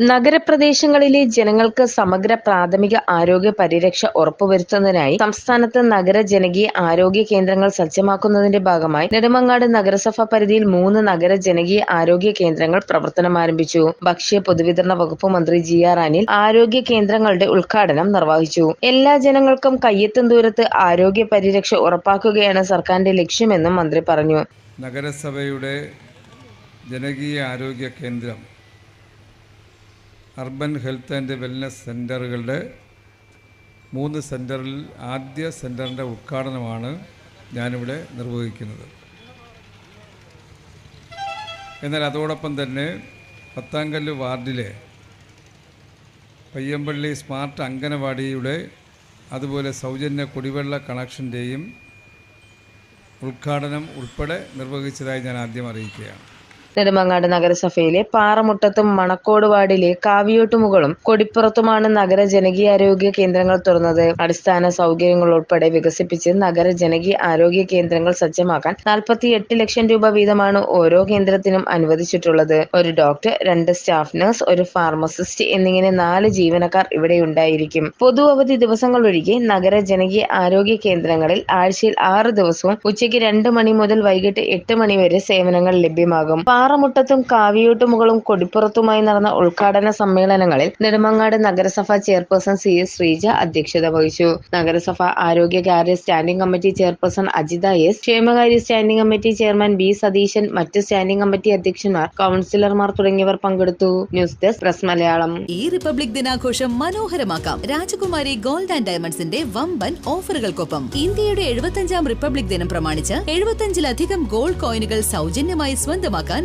നഗരപ്രദേശങ്ങളിലെ ജനങ്ങൾക്ക് സമഗ്ര പ്രാഥമിക ആരോഗ്യ പരിരക്ഷ ഉറപ്പുവരുത്തുന്നതിനായി സംസ്ഥാനത്ത് നഗര ജനകീയ ആരോഗ്യ കേന്ദ്രങ്ങൾ സജ്ജമാക്കുന്നതിന്റെ ഭാഗമായി നെടുമങ്ങാട് നഗരസഭ പരിധിയിൽ മൂന്ന് നഗര ജനകീയ ആരോഗ്യ കേന്ദ്രങ്ങൾ പ്രവർത്തനം ആരംഭിച്ചു. ഭക്ഷ്യ പൊതുവിതരണ വകുപ്പ് മന്ത്രി ജി ആർ അനിൽ ആരോഗ്യ കേന്ദ്രങ്ങളുടെ ഉദ്ഘാടനം നിർവഹിച്ചു. എല്ലാ ജനങ്ങൾക്കും കയ്യെത്തും ദൂരത്ത് ആരോഗ്യ പരിരക്ഷ ഉറപ്പാക്കുകയാണ് സർക്കാരിന്റെ ലക്ഷ്യമെന്നും മന്ത്രി പറഞ്ഞു. നഗരസഭയുടെ ജനകീയ ആരോഗ്യ കേന്ദ്രം അർബൻ ഹെൽത്ത് ആൻഡ് വെൽനസ് സെന്ററുകളുടെ മൂന്ന് സെന്ററിൽ ആദ്യ സെന്ററിന്റെ ഉദ്ഘാടനമാണ് ഞാനിവിടെ നിർവഹിക്കുന്നത്. എന്നാൽ അതോടൊപ്പം തന്നെ പത്താങ്കല്ല് വാർഡിലെ പയ്യമ്പള്ളി സ്മാർട്ട് അങ്കനവാടിയുടെ അതുപോലെ സൗജന്യ കുടിവെള്ള കണക്ഷന്റെയും ഉദ്ഘാടനം ഉൾപ്പെടെ നിർവഹിച്ചതായി ഞാൻ ആദ്യം അറിയിക്കുകയാണ്. നെടുമങ്ങാട് നഗരസഭയിലെ പാറമുട്ടത്തും മണക്കോട് വാർഡിലെ കാവിയോട്ടുമുകളും കൊടിപ്പുറത്തുമാണ് നഗര ജനകീയാരോഗ്യ കേന്ദ്രങ്ങൾ തുറന്നത്. അടിസ്ഥാന സൗകര്യങ്ങൾ ഉൾപ്പെടെ വികസിപ്പിച്ച് നഗര ജനകീയ ആരോഗ്യ കേന്ദ്രങ്ങൾ സജ്ജമാക്കാൻ നാൽപ്പത്തി എട്ട് ലക്ഷം രൂപ വീതമാണ് ഓരോ കേന്ദ്രത്തിനും അനുവദിച്ചിട്ടുള്ളത്. ഒരു ഡോക്ടർ രണ്ട് സ്റ്റാഫ് നഴ്സ് ഒരു ഫാർമസിസ്റ്റ് എന്നിങ്ങനെ നാല് ജീവനക്കാർ ഇവിടെ ഉണ്ടായിരിക്കും പൊതു അവധി ദിവസങ്ങൾ ഒഴികെ നഗര ജനകീയ ആരോഗ്യ കേന്ദ്രങ്ങളിൽ ആഴ്ചയിൽ ആറ് ദിവസവും ഉച്ചയ്ക്ക് രണ്ട് മണി മുതൽ വൈകിട്ട് എട്ട് മണി വരെ സേവനങ്ങൾ ലഭ്യമാകും. പാറമുട്ടത്തും കാവിയൂട്ടുമുകളും കൊടിപ്പുറത്തുമായി നടന്ന ഉദ്ഘാടന സമ്മേളനങ്ങളിൽ നെടുമങ്ങാട് നഗരസഭ ചെയർപേഴ്സൺ സി എസ് ശ്രീജ അധ്യക്ഷത വഹിച്ചു. നഗരസഭ ആരോഗ്യകാര്യ standing committee chairperson Ajitha S ക്ഷേമകാര്യ standing committee chairman B Satheesan മറ്റ് സ്റ്റാൻഡിംഗ് കമ്മിറ്റി അധ്യക്ഷന്മാർ കൗൺസിലർമാർ തുടങ്ങിയവർ പങ്കെടുത്തു. News desk press Malayalam. ഈ റിപ്പബ്ലിക് ദിനാഘോഷം മനോഹരമാക്കാം. രാജകുമാരി ഗോൾഡ് ആൻഡ് ഡയമണ്ട്സിന്റെ വമ്പൻ ഓഫറുകൾക്കൊപ്പം ഇന്ത്യയുടെ എഴുപത്തഞ്ചാം റിപ്പബ്ലിക് ദിനം പ്രമാണിച്ച് എഴുപത്തഞ്ചിലധികം ഗോൾഡ് കോയിനുകൾ സൗജന്യമായി സ്വന്തമാക്കാൻ